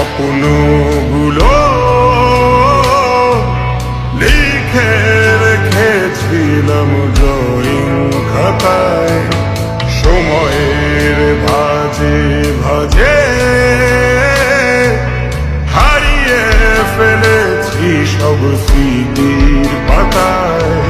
স্বপ্নগুলো লিখে রেখেছিলাম ড্রয়িং খাতায়। সময়ের ভাজে ভাজে হারিয়ে ফেলেছি সব স্মৃতির পাতায়।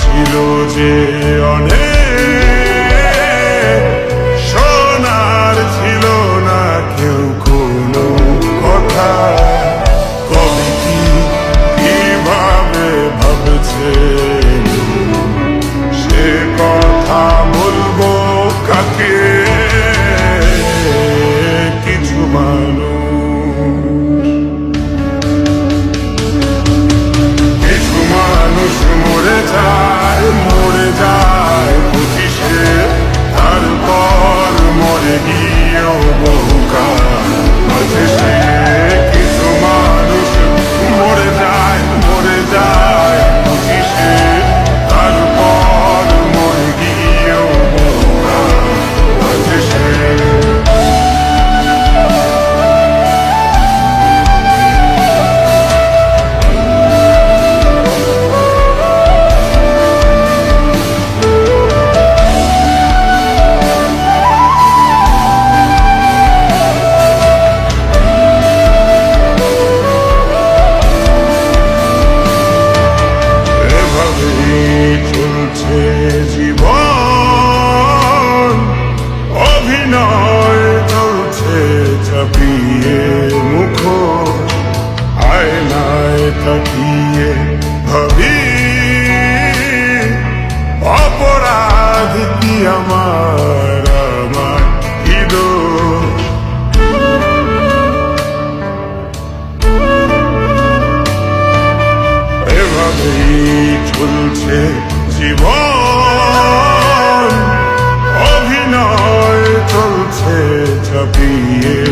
ছিল যে অনেক নিয়ে ভাবি অপরাধ কি আমার আমার কি এভাবেই চলছে জীবন অভিনয় চলছে ছাপিয়ে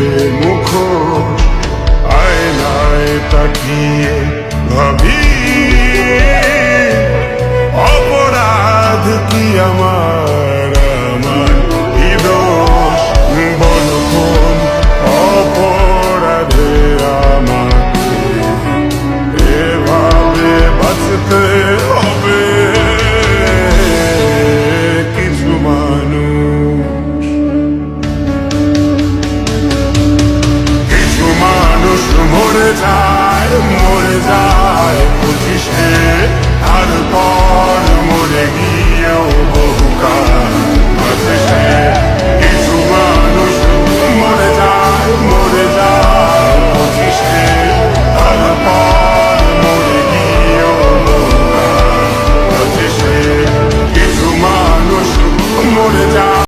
যায় বুঝিস তারপর